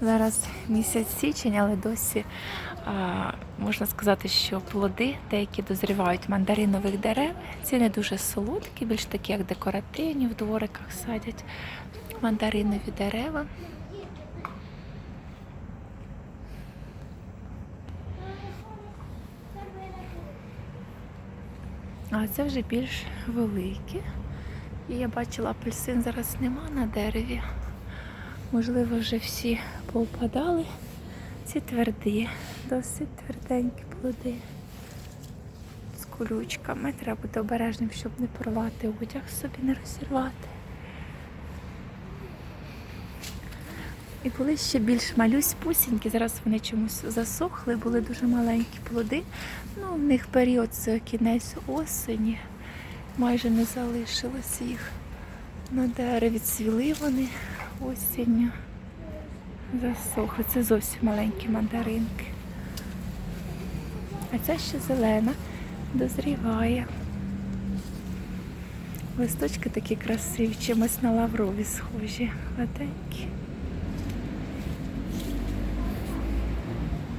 Зараз місяць січень, але досі а, можна сказати, що плоди деякі дозрівають мандаринових дерев. Ці не дуже солодкі, більш такі, як декоративні, в двориках садять мандаринові дерева. А це вже більш великі. І я бачила, апельсин зараз нема на дереві. Можливо, вже всі повпадали. Ці тверді, досить тверденькі плоди. З колючками. Треба бути обережним, щоб не порвати одяг собі, не розірвати. І були ще більш малюсь-пусінькі, зараз вони чомусь засохли, були дуже маленькі плоди. Ну, в них період це кінець осені. Майже не залишилось їх. На дереві цвіли вони осінню. Засохли. Це зовсім маленькі мандаринки. А ця ще зелена, дозріває. Листочки такі красиві, чимось на лаврові схожі, гладенькі.